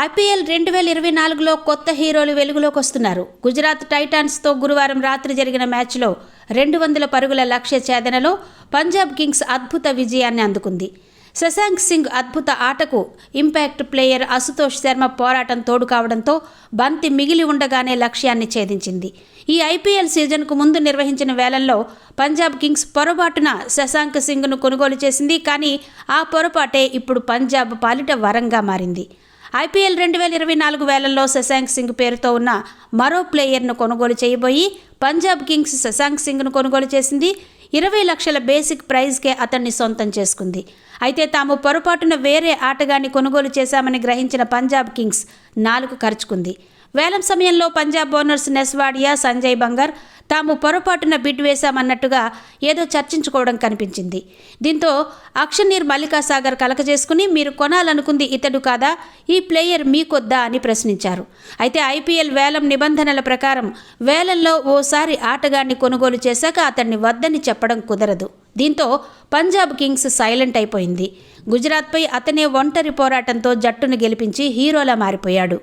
IPL రెండు వేల ఇరవై నాలుగులో కొత్త హీరోలు వెలుగులోకి వస్తున్నారు గుజరాత్ టైటాన్స్తో గురువారం రాత్రి జరిగిన మ్యాచ్లో రెండు వందల పరుగుల లక్ష్య ఛేదనలో పంజాబ్ కింగ్స్ అద్భుత విజయాన్ని అందుకుంది. శశాంక్ సింగ్ అద్భుత ఆటకు ఇంపాక్ట్ ప్లేయర్ అశుతోష్ శర్మ పోరాటం తోడు కావడంతో బంతి మిగిలి ఉండగానే లక్ష్యాన్ని ఛేదించింది. ఈ ఐపీఎల్ సీజన్కు ముందు నిర్వహించిన వేళల్లో పంజాబ్ కింగ్స్ పొరపాటున శశాంక్ సింగ్ను కొనుగోలు చేసింది. కానీ ఆ పొరపాటే ఇప్పుడు పంజాబ్ పాలిట వరంగా మారింది. ఐపీఎల్ రెండు వేల ఇరవై నాలుగు వేలల్లో శశాంక్ సింగ్ పేరుతో ఉన్న మరో ప్లేయర్ను కొనుగోలు చేయబోయి పంజాబ్ కింగ్స్ శశాంక్ సింగ్ను కొనుగోలు చేసింది. ఇరవై లక్షల బేసిక్ ప్రైజ్కే అతన్ని సొంతం చేసుకుంది. అయితే తాము పొరపాటున వేరే ఆటగాన్ని కొనుగోలు చేశామని గ్రహించిన పంజాబ్ కింగ్స్ నాలుగు ఖర్చుకుంది. వేలం సమయంలో పంజాబ్ బౌనర్స్ నెస్వాడియా సంజయ్ బంగర్ తాము పొరపాటున బిడ్ వేశామన్నట్టుగా ఏదో చర్చించుకోవడం కనిపించింది. దీంతో అక్షనీర్ మల్లికా సాగర్ కలకజేసుకుని మీరు కొనాలనుకుంది ఇతడు కాదా? ఈ ప్లేయర్ మీకొద్దా? అని ప్రశ్నించారు. అయితే ఐపీఎల్ వేలం నిబంధనల ప్రకారం వేలంలో ఓసారి ఆటగాన్ని కొనుగోలు చేశాక అతన్ని వద్దని చెప్పడం కుదరదు. దీంతో పంజాబ్ కింగ్స్ సైలెంట్ అయిపోయింది. గుజరాత్పై అతనే ఒంటరి పోరాటంతో జట్టును గెలిపించి హీరోలా మారిపోయాడు.